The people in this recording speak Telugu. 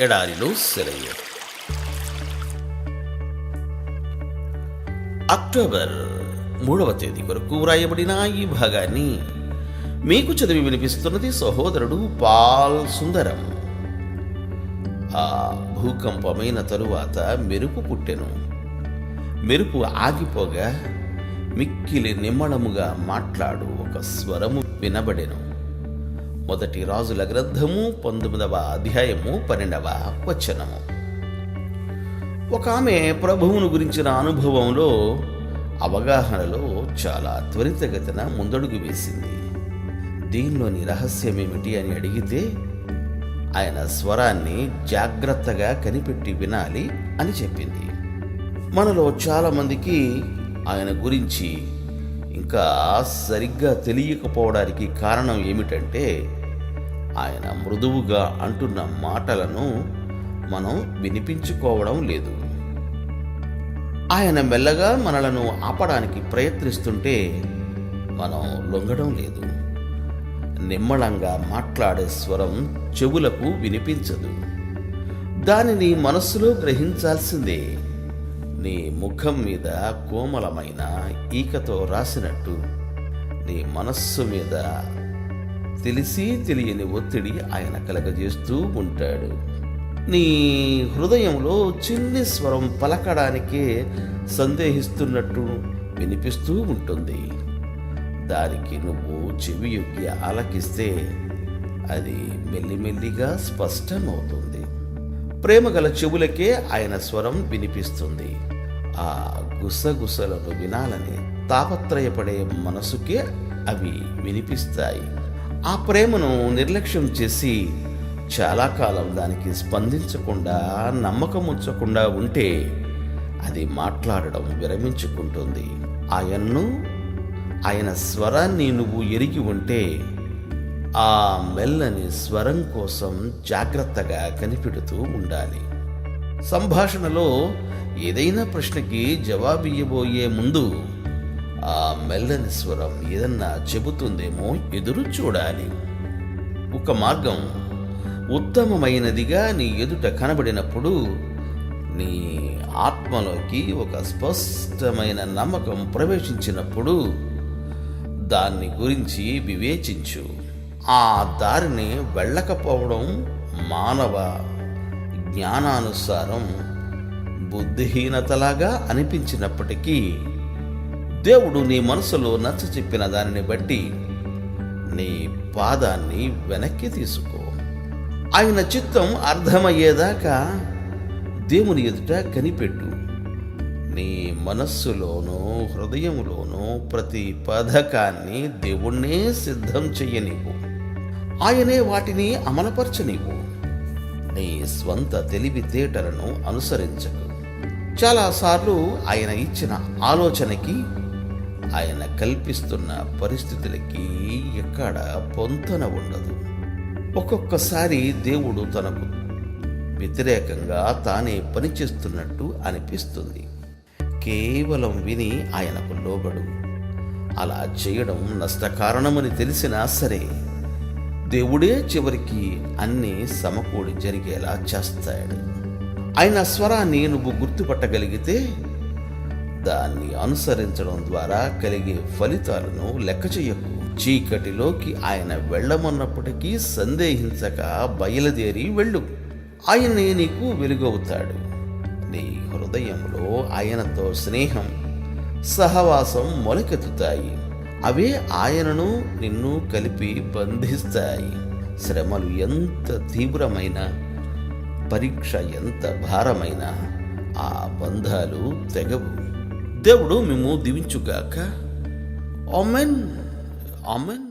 ఎడారిలో సెలవు అక్టోబర్ మూడవ తేదీ వరకు వ్రాయబడిన ఈ భాగాన్ని మీకు చదివి వినిపిస్తున్నది సహోదరుడు పాల్ సుందరం. ఆ భూకంపమైన తరువాత మెరుపు పుట్టెను. మెరుపు ఆగిపోగా మిక్కిలి నిమ్మళముగా మాట్లాడు ఒక స్వరము వినబడెను. మొదటి రాజుల గ్రంథము పంతొమ్మిదవ అధ్యాయము పన్నెండవ వచనము. ఒక ఆమె ప్రభువును గురించిన అనుభవంలో అవగాహనలో చాలా త్వరితగతిన ముందడుగు వేసింది. దీనిలోని రహస్యం ఏమిటి అని అడిగితే ఆయన స్వరాన్ని జాగ్రత్తగా కనిపెట్టి వినాలి అని చెప్పింది. మనలో చాలామందికి ఆయన గురించి ఇంకా సరిగ్గా తెలియకపోవడానికి కారణం ఏమిటంటే ఆయన మృదువుగా అంటున్న మాటలను మనం వినిపించుకోవడం లేదు. ఆయన మెల్లగా మనలను ఆపడానికి ప్రయత్నిస్తుంటే మనం లొంగడం లేదు. నిమ్మళంగా మాట్లాడే స్వరం చెవులకు వినిపించదు. దానిని మనస్సులో గ్రహించాల్సిందే. నీ ముఖం మీద కోమలమైన ఈకతో రాసినట్టు నీ మనస్సు మీద తెలిసి తెలియని ఒత్తిడి ఆయన కలగజేస్తూ ఉంటాడు. నీ హృదయంలో చిన్ని స్వరం పలకడానికే సందేహిస్తున్నట్టు వినిపిస్తూ ఉంటుంది. దానికి నువ్వు చెవి యొక్క ఆలకిస్తే అది మెల్లిమెల్లిగా స్పష్టమవుతుంది. ప్రేమగల చెవులకే ఆయన స్వరం వినిపిస్తుంది. ఆ గుసగుసలను వినాలని తాపత్రయపడే మనసుకే అవి వినిపిస్తాయి. ఆ ప్రేమను నిర్లక్ష్యం చేసి చాలా కాలం దానికి స్పందించకుండా నమ్మకం ఉంచకుండా ఉంటే అది మాట్లాడడం విరమించుకుంటుంది. ఆయన్ను ఆయన స్వరాన్ని నువ్వు ఎరిగి ఉంటే ఆ మెల్లని స్వరం కోసం జాగ్రత్తగా కనిపెడుతూ ఉండాలి. సంభాషణలో ఏదైనా ప్రశ్నకి జవాబు ముందు ఆ మెల్లని స్వరం ఏదన్నా చెబుతుందేమో ఎదురు చూడాలి. ఒక మార్గం ఉత్తమమైనదిగా నీ ఎదుట కనబడినప్పుడు నీ ఆత్మలోకి ఒక స్పష్టమైన నమ్మకం ప్రవేశించినప్పుడు దాన్ని గురించి వివేచించు. ఆ దారిని వెళ్ళకపోవడం మానవ జ్ఞానానుసారం బుద్ధిహీనతలాగా అనిపించినప్పటికీ దేవుడు నీ మనసులో నచ్చ చెప్పిన దానిని బట్టి నీ పాదాన్ని వెనక్కి తీసుకో. ఆయన చిత్తం అర్థమయ్యేదాకా దేవుని ఎదుట కనిపెట్టు. నీ మనస్సులోనూ హృదయంలోనూ ప్రతి పథకాన్ని దేవుణ్ణే సిద్ధం చెయ్యనివ్వు ఆయనే వాటిని అమలపరచనివ్వు. నీ స్వంత తెలివితేటలను అనుసరించకు. చాలాసార్లు ఆయన ఇచ్చిన ఆలోచనకి ఆయన కల్పిస్తున్న పరిస్థితులకి ఎక్కడ పొంతన ఉండదు. ఒక్కొక్కసారి దేవుడు తనకు వ్యతిరేకంగా తానే పనిచేస్తున్నట్టు అనిపిస్తుంది. కేవలం విని ఆయనకు లోబడు. అలా చేయడం నష్టకారణమని తెలిసినా సరే దేవుడే చివరికి అన్నీ సమకూడి జరిగేలా చేస్తాడు. ఆయన స్వరాన్ని నువ్వు గుర్తుపట్టగలిగితే దాన్ని అనుసరించడం ద్వారా కలిగే ఫలితాలను లెక్క చేయకు. చీకటిలోకి ఆయన వెళ్ళమన్నప్పటికీ సందేహించక బయలుదేరి వెళ్ళు. ఆయనే నీకు వెలుగవుతాడు. నీ హృదయంలో ఆయనతో స్నేహం సహవాసం మొలకెత్తుతాయి. అవే ఆయనను నిన్ను కలిపి బంధిస్తాయి. శ్రమలు ఎంత తీవ్రమైన పరీక్ష ఎంత భారమైన ఆ బంధాలు తెగవు. దేవుడు మేము దీవించుగాక. ఆమెన్. ఆమెన్.